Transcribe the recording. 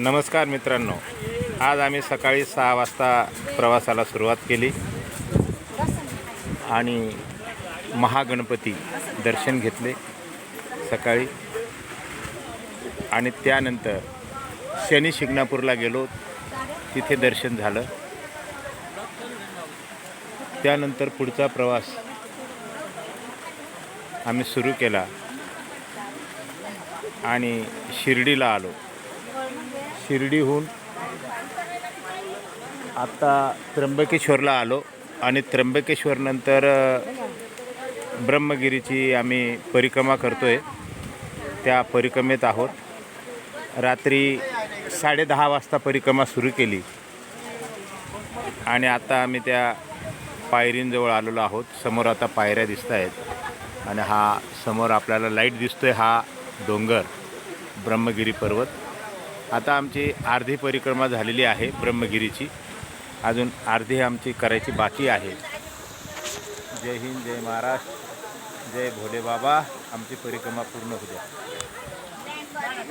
नमस्कार मित्रांनो. आज आम्ही सकाळी सहा वाजता प्रवासाला सुरुवात केली. आणि महागणपती दर्शन घेतले सकाळी. आणि त्यानंतर शनी शिंगणापूरला गेलो. तिथे दर्शन झालं. त्यानंतर पुढचा प्रवास आम्ही सुरू केला. आणि शिर्डीला आलो. शिर्डीहून आता त्र्यंबकेश्वरला आलो आणि त्र्यंबकेश्वरनंतर ब्रह्मगिरीची आम्ही परिक्रमा करतो आहे त्या परिक्रमेत आहोत. रात्री साडेदहा वाजता परिक्रमा सुरू केली. आणि आता आम्ही त्या पायरींजवळ आलेलो आहोत. समोर आता पायऱ्या दिसत आहेत आणि हा समोर आपल्याला लाइट दिसतो आहे हा डोंगर ब्रह्मगिरी पर्वत. आता आमची अर्धी परिक्रमा झालेली आहे ब्रह्मगिरीची. अजून अर्धी आमची करायची बाकी आहे. जय हिंद जय महाराष्ट्र जय भोले बाबा आमची परिक्रमा पूर्ण होऊ द्या.